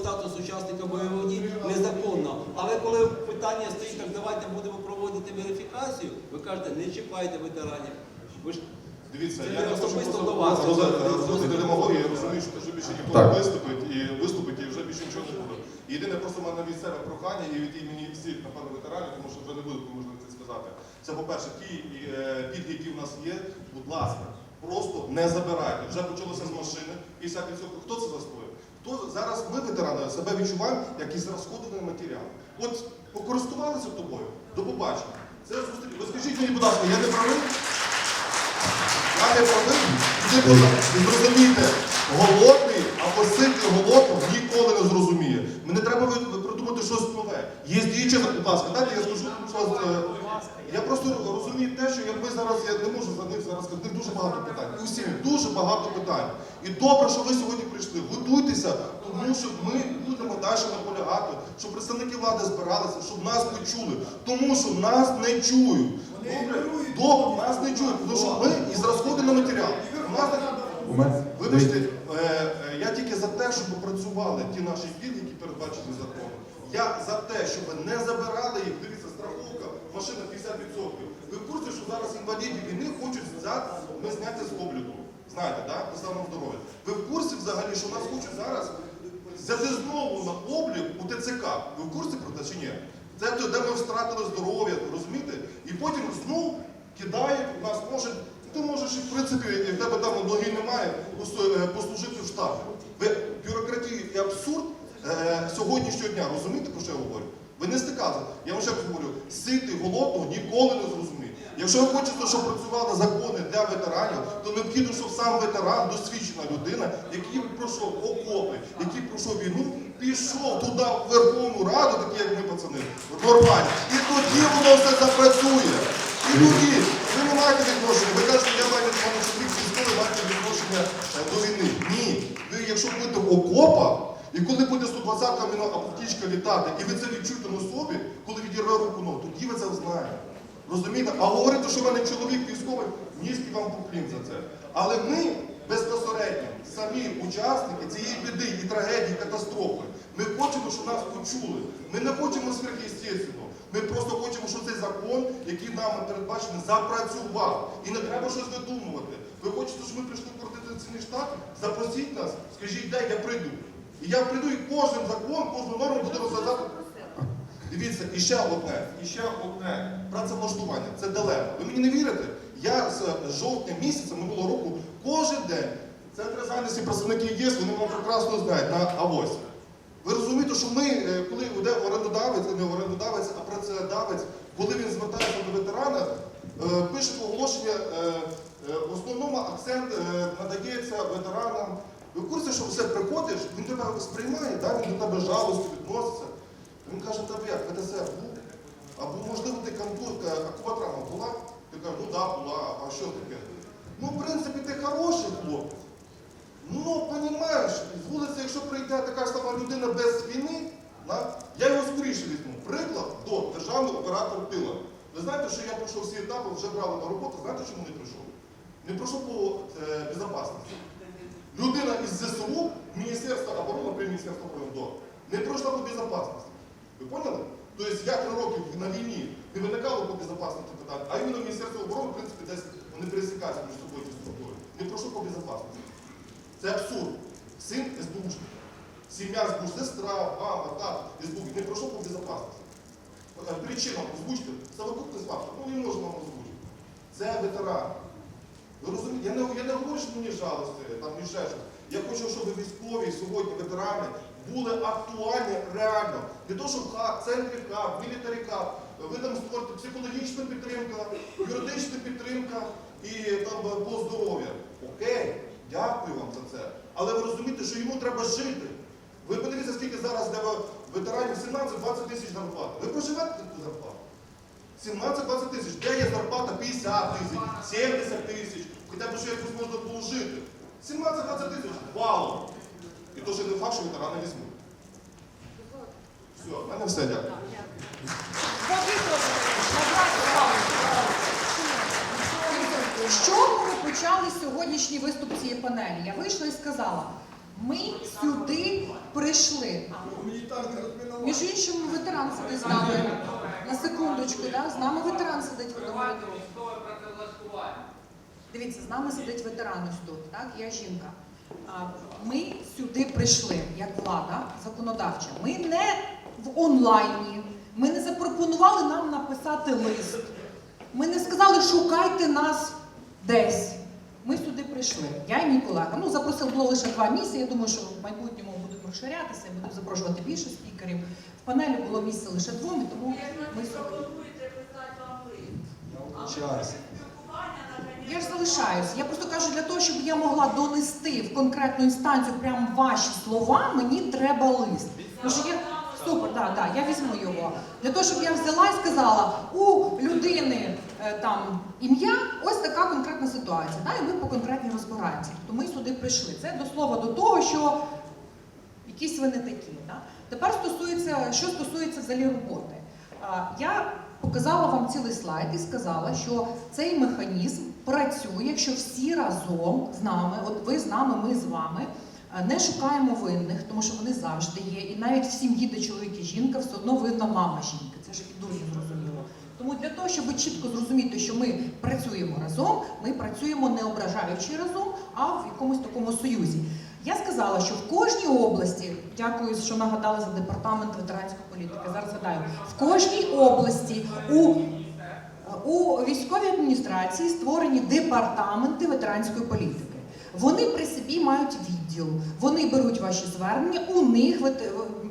статус учасника бойових дій незаконно. Але коли питання стоїть, так давайте будемо проводити верифікацію, ви кажете, не чіпайте ветеранів. Ви ж Дивіться, Це я не особисто до вас. роз- розводити демагогію, я розумію, що вже більше ніхто Так. не виступить і виступить, і вже більше нічого не буде. Єдине просто в мене від себе прохання і від імені всіх, напевно, ветеранів, тому що вже не буде можливо це сказати. Це, по-перше, ті е, пільги, які в нас є, будь ласка, просто не забирайте. Вже почалося з машини, 50%. Хто це застоїв? Хто зараз ми, ветерани, себе відчуваємо як із розходений матеріал. От покористувалися тобою, до побачення. Це зустріч. Ви скажіть мені, будь ласка, я не правий? Я не правий. Ви зрозумієте, голодний або ситий голодного ніколи не зрозуміє. Мені треба ви- ви придумати щось нове. Є діюче, будь ласка, дайте я скажу, що е, я просто розумію те, що як ми зараз, я не можу за них зараз сказати, дуже багато питань. І усім дуже багато питань. І добре, що ви сьогодні прийшли. Готуйтеся, тому що ми будемо далі наполягати, щоб представники влади збиралися, щоб нас почули. Тому що нас не чують. Добре, добре, нас не чують, тому що ми із розходу на матеріал. Вибачте, е, е, я тільки за те, щоб працювали ті наші пільги, які передбачені законом. Я за те, щоб не забирали їх. Дивіться, страховка, машина 50%. Ви в курсі, що зараз інвалідів війни хочуть взяти, ми зняти з обліку. Знаєте, да? По стану здоров'я. Ви в курсі взагалі, що нас хочуть зараз взяти знову на облік у ТЦК? Ви в курсі про це чи ні? Це те, де ми втратили здоров'я, розумієте? І потім знов кидають, нас можуть. Ти можеш, і, в принципі, і в тебе там ноги немає, е, послужити в штабі. Ви бюрократію і абсурд сьогоднішнього дня, розумієте, про що я говорю? Ви не стикалися. Я вам ще раз говорю, сити голодного ніколи не зрозуміє. Якщо ви хочете, щоб працювали закони для ветеранів, то необхідно, щоб сам ветеран, досвідчена людина, який пройшов окопи, який пройшов війну, пішов туди в Верховну Раду, такі як ми пацани, нормально. І тоді воно все запрацює. І тоді ви не маєте відношення. Ви кажете, я маю відношення військовий, маєте відношення до війни. Ні. Ви, якщо будете в окопах, і коли буде 120-ка птічка літати, і ви це відчуєте на собі, коли відірве руку ногу, тоді ви це знаєте. Розумієте? А говорити, що в мене чоловік військовий, низький вам поклін за це. Але ми безпосередньо, самі учасники цієї біди і трагедії, катастрофи, ми хочемо, щоб нас почули. Ми не хочемо сверхъестественного. Ми просто хочемо, щоб цей закон, який нам передбачений, запрацював. І не треба щось видумувати. Ви хочете, щоб ми прийшли крутити цілий штат? Запросіть нас, скажіть, де я прийду. І я прийду і кожен закон, кожну норму буду розглядати. Дивіться, і ще одне, і ще одне працевлаштування. Це дилема. Ви мені не вірите? Я з жовтня місяця минулого року кожен день центри зайнятості працівники є, вони мене прекрасно знають на авось. Ви розумієте, що ми, е, коли йде орендодавець, не орендодавець, а працедавець, коли він звертається до ветерана, е, пише оголошення, е, в основному акцент надається ветеранам. Ви в курсі, що все приходиш, він тебе сприймає, да? він до тебе жалостю відноситься. Він каже, тебе як, ВТСР був? Або можливо ти контурка, а кова травма була? Ти кажеш, ну да, була, а що таке? Ну, в принципі, ти хороший хлопець. Ну, розумієш, з вулиці, якщо прийде така ж сама людина без війни, да, я його скоріше візьму. Приклад до державний оператор тила. Ви знаєте, що я пройшов всі етапи, вже брали на роботу, знаєте, чому не прийшов? Не пройшов по е, безпечності. Людина із ЗСУ, Міністерства оборони при Міністерства оборони до, не пройшла по безпечності. Ви поняли? Тобто я три роки на війні не виникало по безпечності питань, а іменно Міністерство оборони, в принципі, десь вони пересікаються між собою ці структури. Не пройшов по безпечності. Це абсурд. Син СБУшник. Сім'я СБУ, сестра, мама, тато, СБУ. Не пройшов по безпечності. Е, Причина озвучте, совокупність фактів. Ну не можемо вам озвучити. Це ветеран. Ви розумієте, я не, я не говорю, що мені жалості, там ні ще. Я хочу, щоб військові сьогодні, ветерани, були актуальні реально. Не то, щоб хаб, центрі хаб, мілітарі ви там створите психологічна підтримка, юридична підтримка і там по здоров'я. Окей, дякую вам за це. Але ви розумієте, що йому треба жити. Ви подивіться, скільки зараз для ветеранів 17-20 тисяч зарплат. Ви проживете таку зарплату? 17-20 тисяч. Де є зарплата 50 тисяч, 70 тисяч, хоча б що якось можна було жити. 17-20 тисяч валом. І то ще не факт, що ветерани візьмуть. Все, в мене все, дякую. З чого ви почали сьогоднішній виступ цієї панелі? Я вийшла і сказала, Ми сюди прийшли. Між іншим, ветеран сидить з нами. На секундочку, да? з нами ветеран сидить в одному. Дивіться, з нами сидить ветеран ось тут, так? Я жінка. Ми сюди прийшли як влада законодавча. Ми не в онлайні. Ми не запропонували нам написати лист. Ми не сказали, шукайте нас десь. Ми сюди прийшли. Я і мій колега. Ну, запросив було лише два місця. Я думаю, що в майбутньому розширятися, будемо запрошувати більше спікерів. В панелі було місце лише двом, і тому ми сюди. Я ж залишаюсь. Я просто кажу, для того, щоб я могла донести в конкретну інстанцію прямо ваші слова, мені треба лист. Тому що я супер, да, да, я візьму його. Для того, щоб я взяла і сказала, у людини е, там ім'я, ось така конкретна ситуація. Да, і ми по конкретній розбираємося. То ми сюди прийшли. Це до слова до того, що якісь ви не такі. Да? Тепер стосується, що стосується взагалі роботи. Я показала вам цілий слайд і сказала, що цей механізм працює, якщо всі разом з нами, от ви з нами, ми з вами, е, не шукаємо винних, тому що вони завжди є. І навіть в сім'ї, де чоловік і жінка, все одно винна мама жінки. Це ж і дуже зрозуміло. Тому для того, щоб чітко зрозуміти, що ми працюємо разом, ми працюємо не ображаючи разом, а в якомусь такому союзі. Я сказала, що в кожній області, дякую, що нагадали за департамент ветеранської політики. Зараз згадаю, в кожній області у, у військовій адміністрації створені департаменти ветеранської політики. Вони при собі мають відділ, вони беруть ваші звернення, у них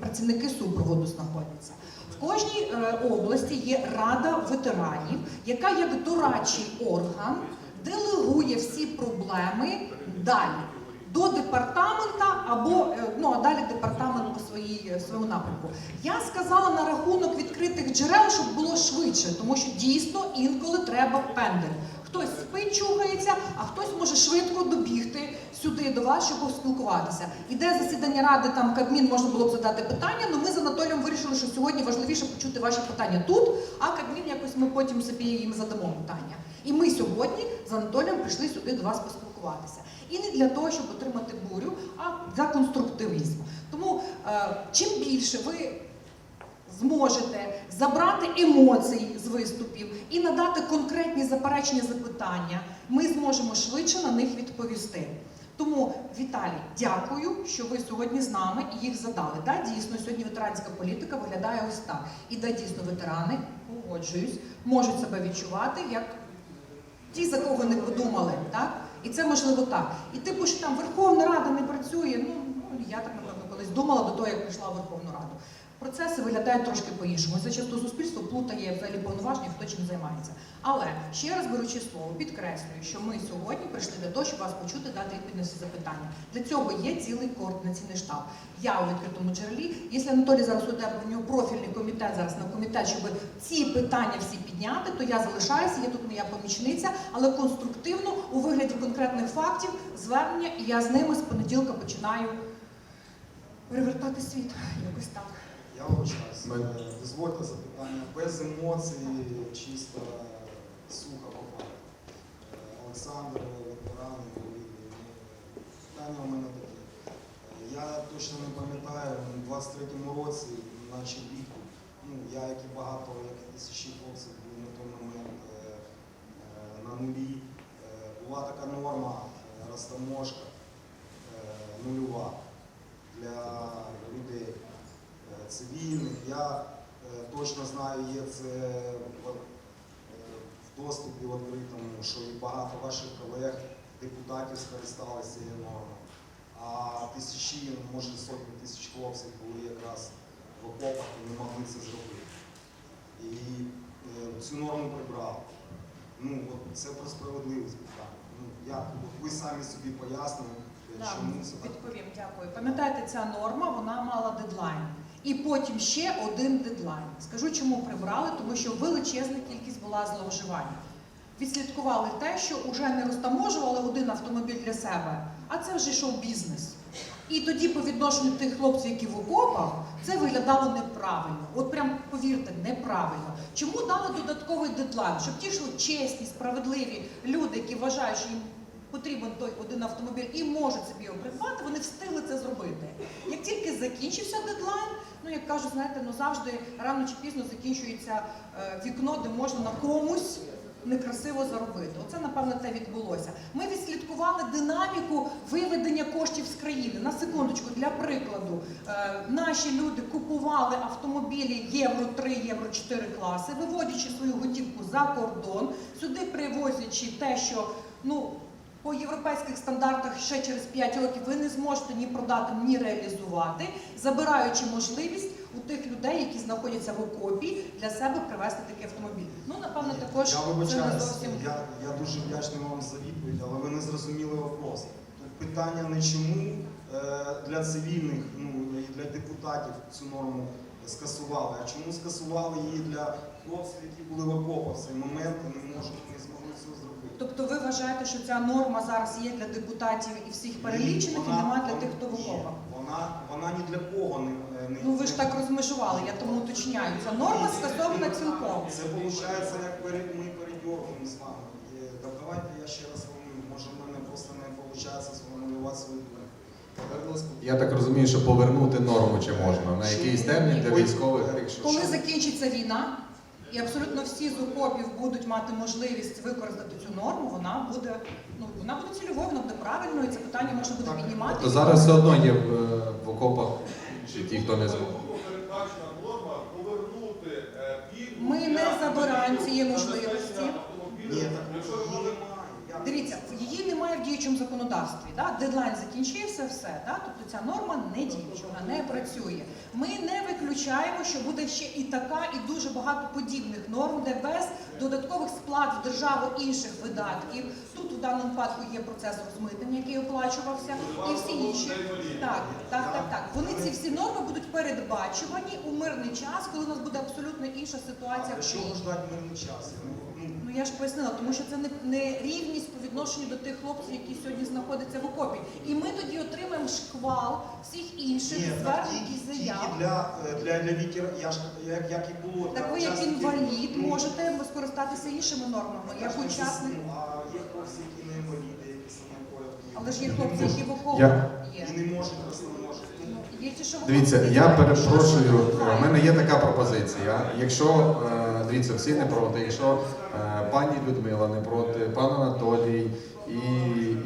працівники супроводу знаходяться. В кожній е, області є рада ветеранів, яка як дорадчий орган делегує всі проблеми далі до департамента або е, ну а далі департамент по своїй е, своєму напрямку. Я сказала на рахунок відкритих джерел, щоб було швидше, тому що дійсно інколи треба пендель. Хтось спить, чухається, а хтось може швидко добігти сюди до вас, щоб поспілкуватися. Іде засідання ради, там Кабмін можна було б задати питання. але ми з Анатолієм вирішили, що сьогодні важливіше почути ваші питання тут, а Кабмін якось ми потім собі їм задамо питання. І ми сьогодні з Анатолієм прийшли сюди до вас поспілкуватися. І не для того, щоб отримати бурю, а за конструктивізм. Тому е, чим більше ви зможете забрати емоцій з виступів і надати конкретні заперечення запитання, ми зможемо швидше на них відповісти. Тому, Віталій, дякую, що ви сьогодні з нами і їх задали. Да, дійсно, сьогодні ветеранська політика виглядає ось так. І да, дійсно, ветерани, погоджуюсь, можуть себе відчувати як ті, за кого не подумали, так? І це можливо так. І типу, що там Верховна Рада не працює. Ну, ну я так напевно колись думала до того, як прийшла в Верховну Раду. Процеси виглядають трошки по-іншому. Зачасту суспільство плутає взагалі повноваження, хто чим займається. Але ще раз беручи слово, підкреслюю, що ми сьогодні прийшли для того, щоб вас почути, дати відповідь на всі запитання. Для цього є цілий координаційний штаб. Я у відкритому джерелі. Якщо Анатолій зараз уйде, в нього профільний комітет зараз на комітет, щоб ці питання всі підняти, то я залишаюся, є тут моя помічниця, але конструктивно у вигляді конкретних фактів, звернення, і я з ними з понеділка починаю перевертати світ. Якось так. Я вибачаюсь. Дозвольте запитання без емоцій, чисто сухо по. Е, Олександр, ветеран, питання у мене таке. Я точно не пам'ятаю, у 23-му році, наче влітку, ну, я, як і багато, як і тисячі хлопців, був на той момент е, е, на нулі. Була така норма, розтаможка нульова для цивільних. Я е, точно знаю, є це в, е, в доступі відкритому, що і багато ваших колег, депутатів скористалися цією нормою. А тисячі, може сотні тисяч хлопців були якраз в окопах і не могли це зробити. І е, цю норму прибрали. Ну, от це про справедливість питання. Ну, як ви самі собі пояснили, Да, чому це так? відповім, дякую. Пам'ятаєте, ця норма вона мала дедлайн. І потім ще один дедлайн. Скажу, чому прибрали, тому що величезна кількість була зловживань. Відслідкували те, що вже не розтаможували один автомобіль для себе, а це вже йшов бізнес. І тоді, по відношенню тих хлопців, які в окопах, це виглядало неправильно. От прям повірте, неправильно. Чому дали додатковий дедлайн? Щоб ті, що чесні, справедливі люди, які вважають, що їм потрібен той один автомобіль і можуть собі його придбати, вони встигли це зробити. Як тільки закінчився дедлайн, ну як кажуть, знаєте, ну завжди рано чи пізно закінчується е, вікно, де можна на комусь некрасиво заробити. Оце, напевно, те відбулося. Ми відслідкували динаміку виведення коштів з країни. На секундочку, для прикладу, е, наші люди купували автомобілі Євро 3, Євро 4 класи, виводячи свою готівку за кордон, сюди привозячи те, що ну. По європейських стандартах ще через 5 років ви не зможете ні продати, ні реалізувати, забираючи можливість у тих людей, які знаходяться в окопі, для себе привезти такий автомобіль. Ну, напевно, також Я це не зовсім. я, я дуже вдячний вам за відповідь, але ви не зрозуміли вопрос. Питання не чому е, для цивільних, ну і для депутатів цю норму скасували, а чому скасували її для хлопців, які були в окопах в цей момент і не можуть не змогли. Тобто ви вважаєте, що ця норма зараз є для депутатів і всіх перелічених, і немає для тих, хто в окопах? Вона, вона ні для кого не, не Ну ви ж так розмежували, я тому уточняю. Ця норма скасована цілком. Це виходить, як ми передьоргуємо з вами. Е, да- Давайте я ще раз сформулюю. Може в мене просто не виходить сформулювати свою думку. Я так розумію, що повернути норму чи можна на якийсь термін для військових, якщо Коли закінчиться війна, і абсолютно всі з окопів будуть мати можливість використати цю норму, вона буде ну вона буде цільовою, вона буде правильною. і Це питання можна буде піднімати. то зараз все одно є в, е, в окопах чи ті, хто не змог. Е, Ми не забираємо цієї можливості. Ні, Дивіться, її немає в діючому законодавстві. Да? Дедлайн закінчився, все. Да? Тобто ця норма не діюча, вона не працює. Ми не виключаємо, що буде ще і така, і дуже багато подібних норм, де без додаткових сплат в державу інших видатків. Тут у даному випадку є процес розмитнення, який оплачувався, і всі інші. Так, так, так, так. Вони ці всі норми будуть передбачувані у мирний час, коли у нас буде абсолютно інша ситуація А в що країні. мирний час? Я ж пояснила, тому що це не, не рівність по відношенню до тих хлопців, які сьогодні знаходяться в окопі. І ми тоді отримаємо шквал всіх інших Ні, так звернень тільки, і тільки заяв. для, е, для, для вітер, я ж, як, як і було. Так ви як інвалід Ну, можете скористатися іншими нормами, як так, учасник. А є хлопці, які не інваліди, які саме поряд. Але ж є хлопці, які в окопах Я- є. І не можуть, просто не можуть. Ну, Є ті, що в Дивіться, я перепрошую. У мене є така пропозиція. Якщо е, дивіться, всі не проти, якщо пані Людмила не проти, пан Анатолій і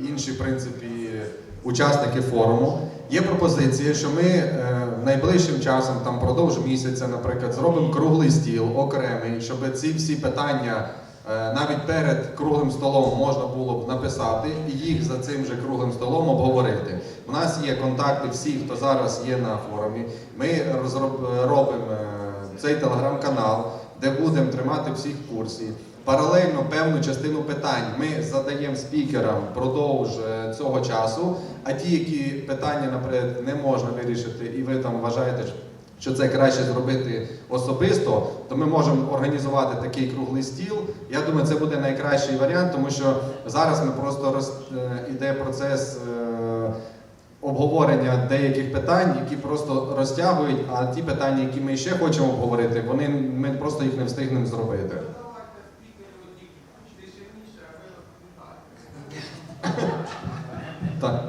інші, в принципі, учасники форуму, є пропозиція, що ми е, найближчим часом, там продовж місяця, наприклад, зробимо круглий стіл окремий, щоб ці всі питання. е, Навіть перед круглим столом можна було б написати і їх за цим же круглим столом обговорити. У нас є контакти всіх, хто зараз є на форумі. Ми робимо е, цей телеграм-канал, де будемо тримати всіх в курсі. Паралельно певну частину питань ми задаємо спікерам впродовж е, цього часу. А ті, які питання, наприклад, не можна вирішити, і ви там вважаєте, що це краще зробити особисто, то ми можемо організувати такий круглий стіл. Я думаю, це буде найкращий варіант, тому що зараз ми просто роз, е, іде процес. е, обговорення деяких питань, які просто розтягують, а ті питання, які ми ще хочемо обговорити, вони ми просто їх не встигнемо зробити. Так.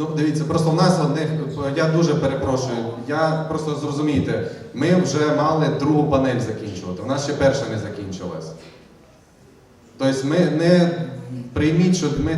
Ну, дивіться, просто в нас одних, я дуже перепрошую, я просто зрозумійте, ми вже мали другу панель закінчувати, у нас ще перша не закінчилась. Тобто ми не прийміть, що ми